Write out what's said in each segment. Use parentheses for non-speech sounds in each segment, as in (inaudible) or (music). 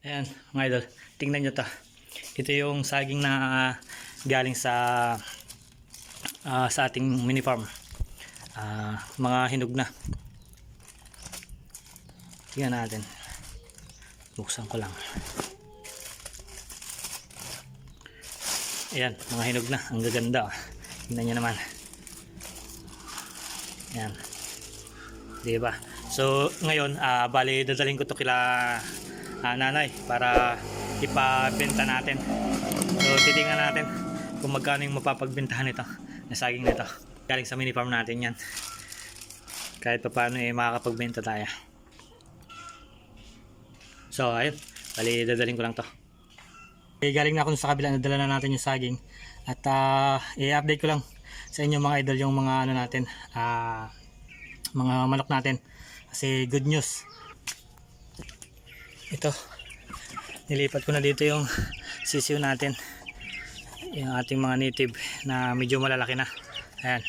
Ayan, mga idol. Tingnan nyo to. Ito yung saging na ah, galing sa ah, sa ating mini farm. Ah, mga hinog na. Tingnan natin. Buksan ko lang. Ayan, mga hinog na. Ang gaganda. oh. Tingnan nyo naman. Ayan. Diba? So, ngayon, ah bali, dadaling ko to kila ah, nanay para ipabenta natin. So, titingnan natin kung magkano yung mapapagbentahan nito na saging nito. Galing sa mini farm natin yan. Kahit pa paano eh, makakapagbenta tayo. So, ayun. Bali, dadaling ko lang to. Eh, galing na ako sa kabila, nadala na natin yung saging. At ah, i-update ko lang sa inyo mga idol yung mga ano natin, ah, mga manok natin. Kasi good news. Ito, nilipat ko na dito yung sisiw natin. Yung ating mga native na medyo malalaki na. Ayan.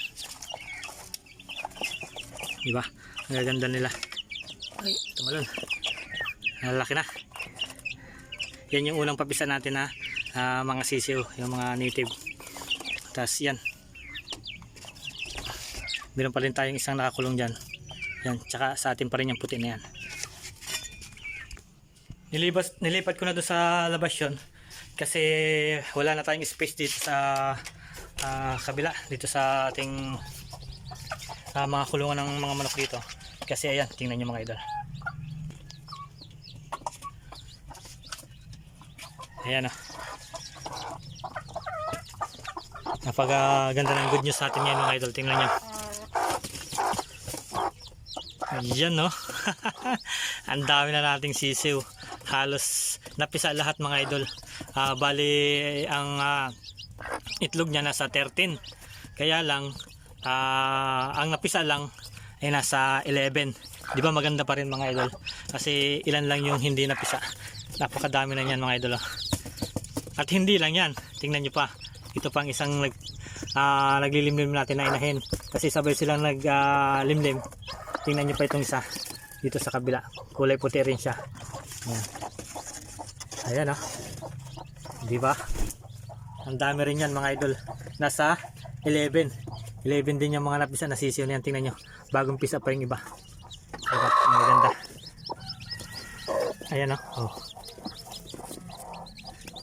Diba? Ang gaganda nila. Ay, tumalon. Malalaki na. Yan yung unang papisa natin na ah, mga sisiw, yung mga native. Tapos yan. Meron pa rin tayong isang nakakulong dyan. Yan, tsaka sa atin pa rin yung puti na yan. Nilibas, nilipat ko na doon sa labas yun kasi wala na tayong space dito sa ah, kabila, dito sa ating ah, mga kulungan ng mga manok dito. Kasi ayan, tingnan nyo mga idol. Ayan o. Napaka ganda ng good news sa atin ngayon mga idol. Tingnan nyo. Ayan no. (laughs) Ang dami na nating sisiw. Halos napisa lahat mga idol. Ah, bali ang ah, itlog niya nasa 13. Kaya lang ah, ang napisa lang ay nasa 11. Di ba maganda pa rin mga idol? Kasi ilan lang yung hindi napisa. Napakadami na yan mga idol. oh. At hindi lang yan. Tingnan nyo pa. Ito pang isang nag, ah, naglilimlim natin na inahin. Kasi sabay silang naglimlim. Tingnan nyo pa itong isa. Dito sa kabila. Kulay puti rin siya. Ayan. Oh. Di ba? Ang dami rin yan mga idol. Nasa 11. 11 din yung mga napisa na sisiyo na yan. Tingnan nyo. Bagong pisa pa yung iba. Diba? Ang maganda. Ayan oh. oh.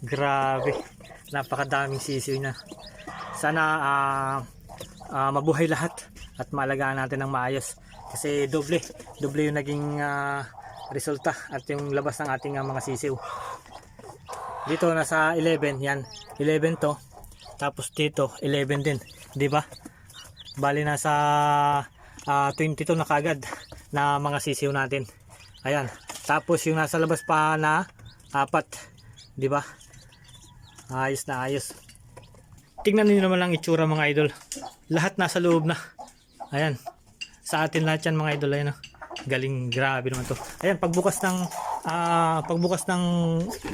Grabe. Napakadaming sisiyo na. Sana ah, ah, mabuhay lahat at maalagaan natin ng maayos. Kasi doble. Doble yung naging ah, resulta at yung labas ng ating ah, mga sisiw. Dito nasa 11, yan. 11 to. Tapos dito 11 din, 'di ba? Bali nasa ah, 22 na kagad na mga sisiw natin. Ayan. Tapos yung nasa labas pa na apat, 'di ba? Ayos na ayos. Tingnan niyo naman lang itsura mga idol. Lahat nasa loob na. Ayan. Sa atin lahat yan mga idol. Ayan, oh. Galing grabe naman to. Ayan, pagbukas ng ah, pagbukas ng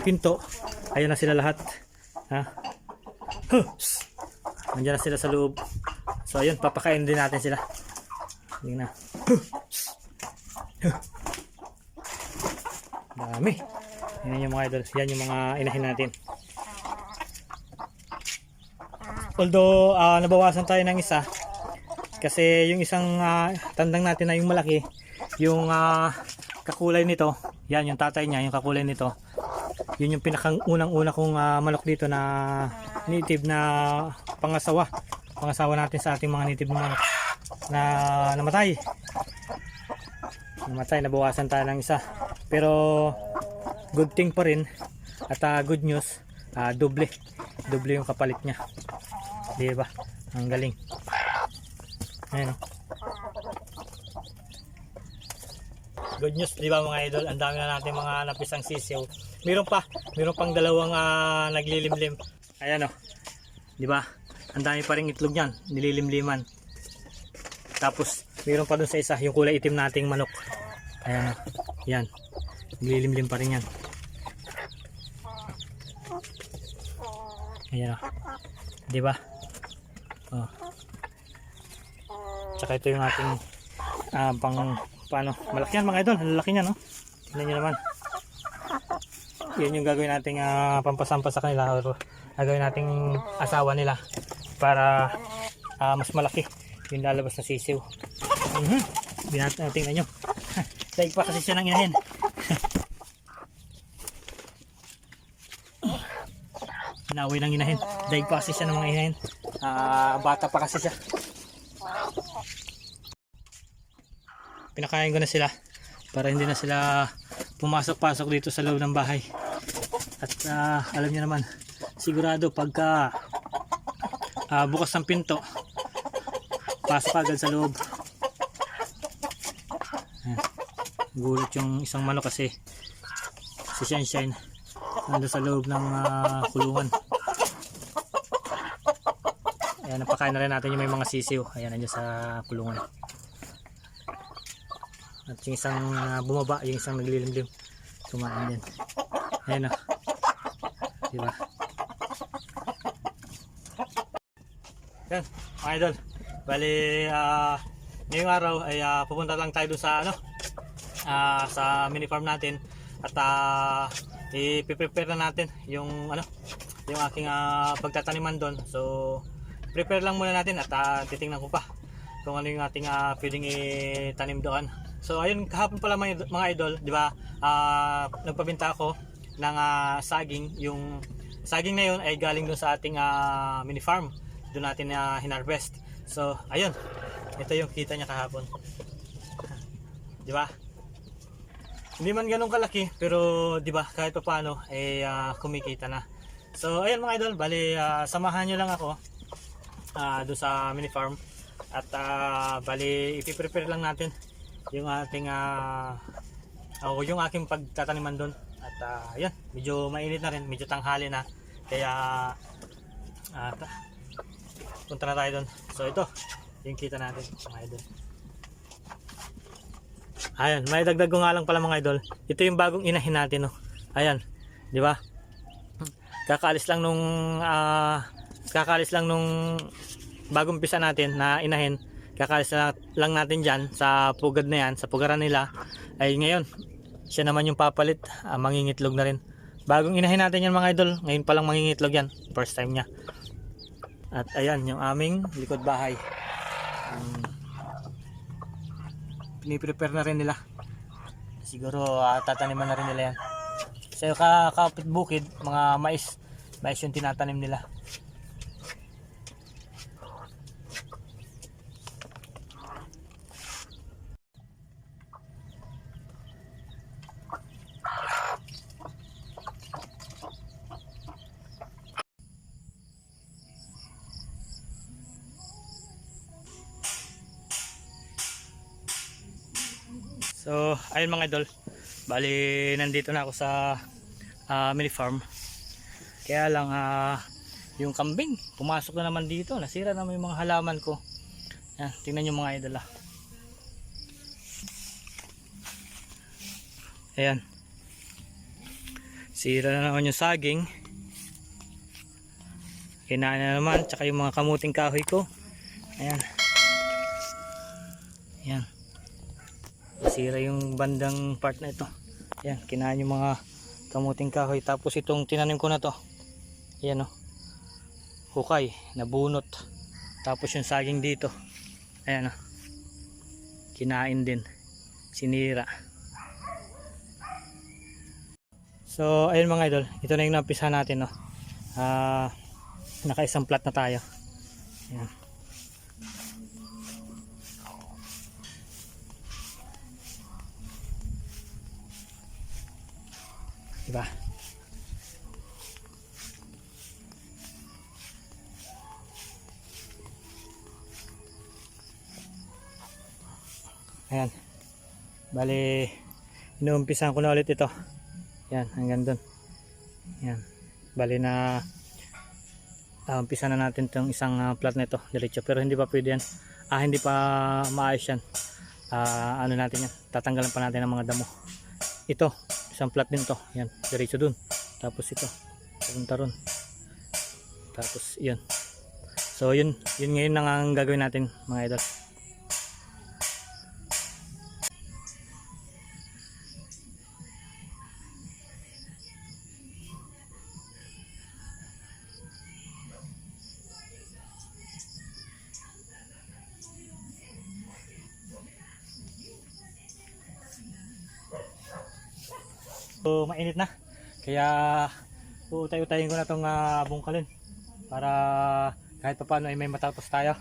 pinto, ayan na sila lahat. Ha? Huh! Psst! Nandiyan na sila sa loob. So ayun, papakain din natin sila. Tingnan na. Dami. Yan yung mga idol. Yan yung mga inahin natin. Although ah, nabawasan tayo ng isa kasi yung isang ah, tandang natin na yung malaki, yung ah, kakulay nito, yan yung tatay niya, yung kakulay nito. Yun yung pinakang unang-una kong ah, manok dito na native na pangasawa. Pangasawa natin sa ating mga native na manok na namatay. Namatay, nabawasan tayo ng isa. Pero good thing pa rin at ah, good news, ah, doble. Doble yung kapalit niya. Di ba? Ang galing. Ayan o. Good news, di ba mga idol? Ang dami na natin mga napisang sisiw. Meron pa, meron pang dalawang ah, naglilimlim. Ayan o. Di ba? Ang dami pa rin itlog niyan, nililimliman. Tapos, meron pa dun sa isa, yung kulay itim nating manok. Ayan o. Yan. Nililimlim pa rin yan. Ayan o. Di ba? Oh. Tsaka ito yung ating ah, pang paano, malaki yan mga idol, ang niya no. Tingnan niyo naman. yun yung gagawin nating ah, pampasampa sa kanila or gagawin nating asawa nila para ah, mas malaki yung lalabas na sisiw. Mhm. Binat uh, tingnan nyo. (laughs) Daig pa kasi siya ng inahin. (laughs) Inawi ng inahin. Daig pa kasi siya ng mga inahin. Ah, bata pa kasi siya. Pinakain ko na sila para hindi na sila pumasok-pasok dito sa loob ng bahay. At ah, alam niyo naman, sigurado pagka ah, bukas ng pinto, pasok agad sa loob. Ayan. Gulat yung isang manok kasi si Shine Shine sa loob ng ah, kulungan. Ayan, napakain na rin natin yung may mga sisiw. Ayan, nandiyan sa kulungan. At yung isang ah, bumaba, yung isang naglilimlim. Kumain din. Ayan o. Diba? Yan, mga idol. Bali, ah, ngayong araw ay ah, pupunta lang tayo sa ano, ah, sa mini farm natin at uh, i-prepare na natin yung ano, yung aking ah, pagtataniman doon. So, prepare lang muna natin at ah, titingnan ko pa kung ano yung ating ah, pwedeng itanim doon. So ayun kahapon pala mga, mga idol, 'di ba? Ah, nagpabenta ako ng ah, saging, yung saging na yun ay galing doon sa ating ah, mini farm. Doon natin na hinarvest. So ayun. Ito yung kita niya kahapon. 'Di ba? Hindi man ganun kalaki, pero 'di ba, kahit paano eh ah, kumikita na. So ayun mga idol, bali ah, samahan niyo lang ako ah doon sa mini farm at ah, bali ipiprepare lang natin yung ating ah o yung aking pagtataniman doon at ah, yan medyo mainit na rin medyo tanghali na. Kaya ta- punta na tayo doon so ito yung kita natin mga idol. Ayan may dagdag ko nga lang pala mga idol. Ito yung bagong inahin natin no? Ayan di ba? Kakaalis lang nung ah, kakaalis lang nung bagong pisa natin na inahin kakalis lang natin dyan sa pugad na yan sa pugaran nila. Ay ngayon siya naman yung papalit. Ah, mangingitlog na rin. Bagong inahin natin yan mga idol. Ngayon pa lang mangingitlog yan. First time niya. At ayan yung aming likod bahay. Um, piniprepare na rin nila. Siguro ah, tataniman na rin nila yan. Sa ka kapit bukid mga mais. Mais yung tinatanim nila ayun mga idol. Bali, nandito na ako sa ah, mini farm. Kaya lang, ah, yung kambing, pumasok na naman dito. Nasira naman yung mga halaman ko. Yan, tingnan nyo mga idol ah. Ayan. Sira na naman yung saging. Kinain na naman, tsaka yung mga kamuting kahoy ko. Ayan. Ayan sira yung bandang part na ito. Yan kinain yung mga kamuting kahoy. Tapos itong tinanim ko na to. Yan o hukay nabunot. Tapos yung saging dito. Ayan o kinain din. Sinira. So ayun mga idol. Ito na yung napisa natin no Ah, naka isang plat na tayo. Ayan Diba? Ayan. Bali, inuumpisahan ko na ulit ito. Yan, hanggang dun. Yan. Bali na uh, umpisa na natin itong isang uh, plat na ito, diretso. Pero hindi pa pwede yan. Ah, hindi pa maayos yan. Ah, ano natin yan. Tatanggalan pa natin ng mga damo. Ito, isang plat din to. Yan diretso dun. Tapos ito papunta ron. Tapos yun so yun yun ngayon ang gagawin natin mga idol So, mainit na. Kaya uutay-utayin ko na itong uh, bungkalin para kahit pa paano ay may matapos tayo.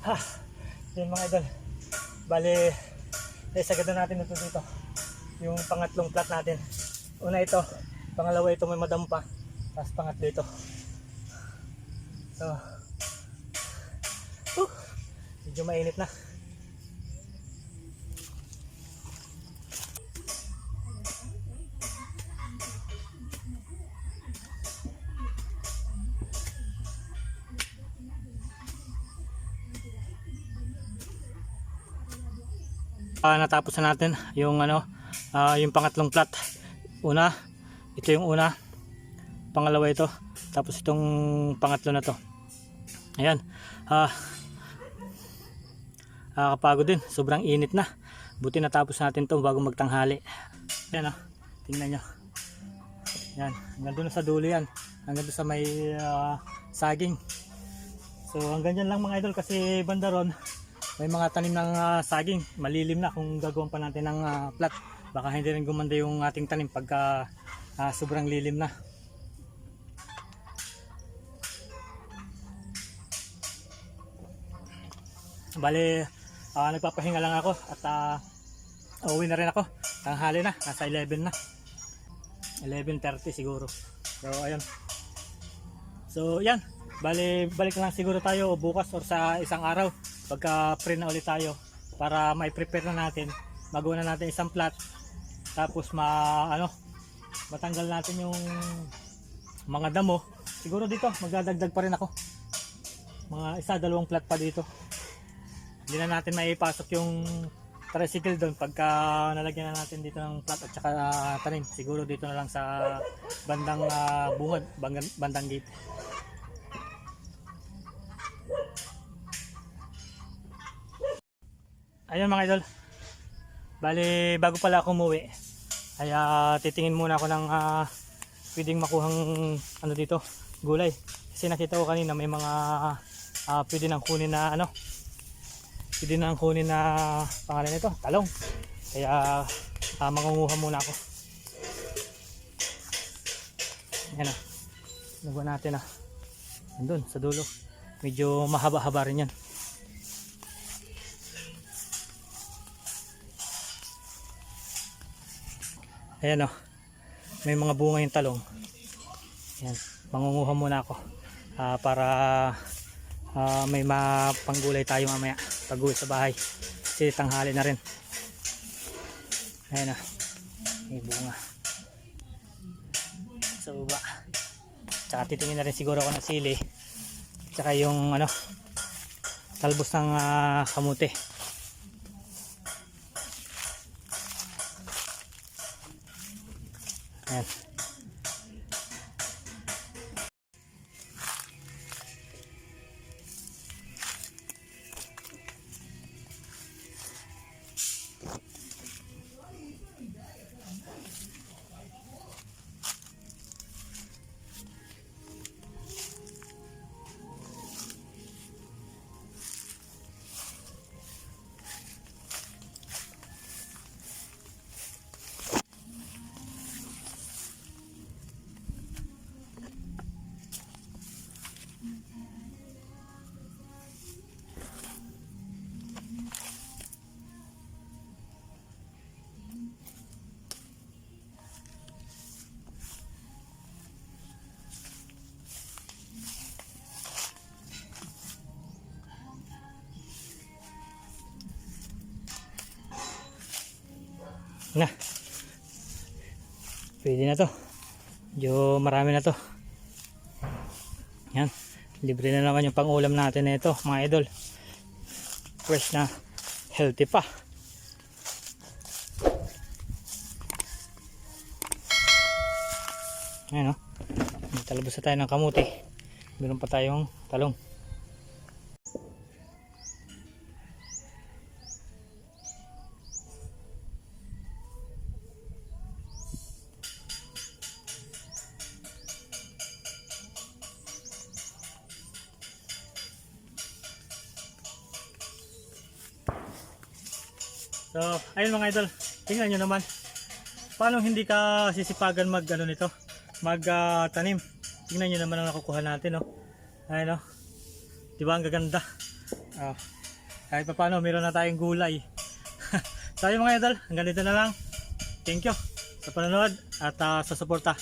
Ha, yun mga idol. Bali, naisagad na natin ito dito. Yung pangatlong plat natin. Una ito, pangalawa ito may madampa. Tapos pangatlo ito. So, uh, medyo mainit na. Ah, natapos na natin yung ano, ah, yung pangatlong plat. Una, ito yung una. Pangalawa ito. Tapos itong pangatlo na to. Ayan. Ah, ah, kapagod din. Sobrang init na. Buti natapos natin to bago magtanghali. Ayan oh. Tingnan nyo. Ayan. Hanggang doon sa dulo yan. Hanggang doon sa may ah, saging. So hanggang dyan lang mga idol kasi banda ron may mga tanim ng ah, saging. Malilim na kung gagawin pa natin ng ah, plat baka hindi rin gumanda yung ating tanim pagka ah, sobrang lilim na. Bale ah, nagpapahinga lang ako at ah, uuwi na rin ako. Tanghali na nasa 11 na. 11.30 siguro. So ayun. So yan. Bale balik lang siguro tayo bukas or sa isang araw pagka pre na ulit tayo para may prepare na natin magawa na natin isang plat tapos ma ano matanggal natin yung mga damo. Siguro dito magdadagdag pa rin ako. Mga isa dalawang plat pa dito. Hindi na natin maipasok yung tricycle doon pagka nalagyan na natin dito ng plat at saka ah, tanim. Siguro dito na lang sa bandang ah, bungad bandang, bandang gate Ayun mga idol. Bali, bago pala ako umuwi, ay ah, titingin muna ako ng ah, pwedeng makuhang ano dito, gulay. Kasi nakita ko kanina may mga ah, pwede nang kunin na ano, pwede nang kunin na pangalan nito, talong. Kaya ah, mangunguha muna ako. Yan na. Nagawa natin ah. Andun, sa dulo. Medyo mahaba-haba rin yan. Ayan o. May mga bunga yung talong. Ayan. Mangunguha muna ako. ah, para ah, may mapanggulay tayo mamaya. Pag uwi sa bahay. Kasi tanghali na rin. Ayan o. May bunga. Sa baba. Tsaka titingin na rin siguro ako ng sili. Tsaka yung ano. Talbos ng ah, kamote. Ayan. Na. Pwede na to. Medyo marami na to. Yan. Libre na naman yung pang-ulam natin na ito, mga idol. Fresh na healthy pa. Ayan o. May talabos na tayo ng kamuti. Meron pa tayong talong. Paano hindi ka sisipagan mag ano nito? Mag ah, tanim. Tingnan nyo naman ang nakukuha natin, no. Ayun, no. 'Di ba ang gaganda? Ah. kahit pa paano, meron na tayong gulay. (laughs) ayun mga idol, hanggang dito na lang. Thank you sa panonood at ah, sa suporta.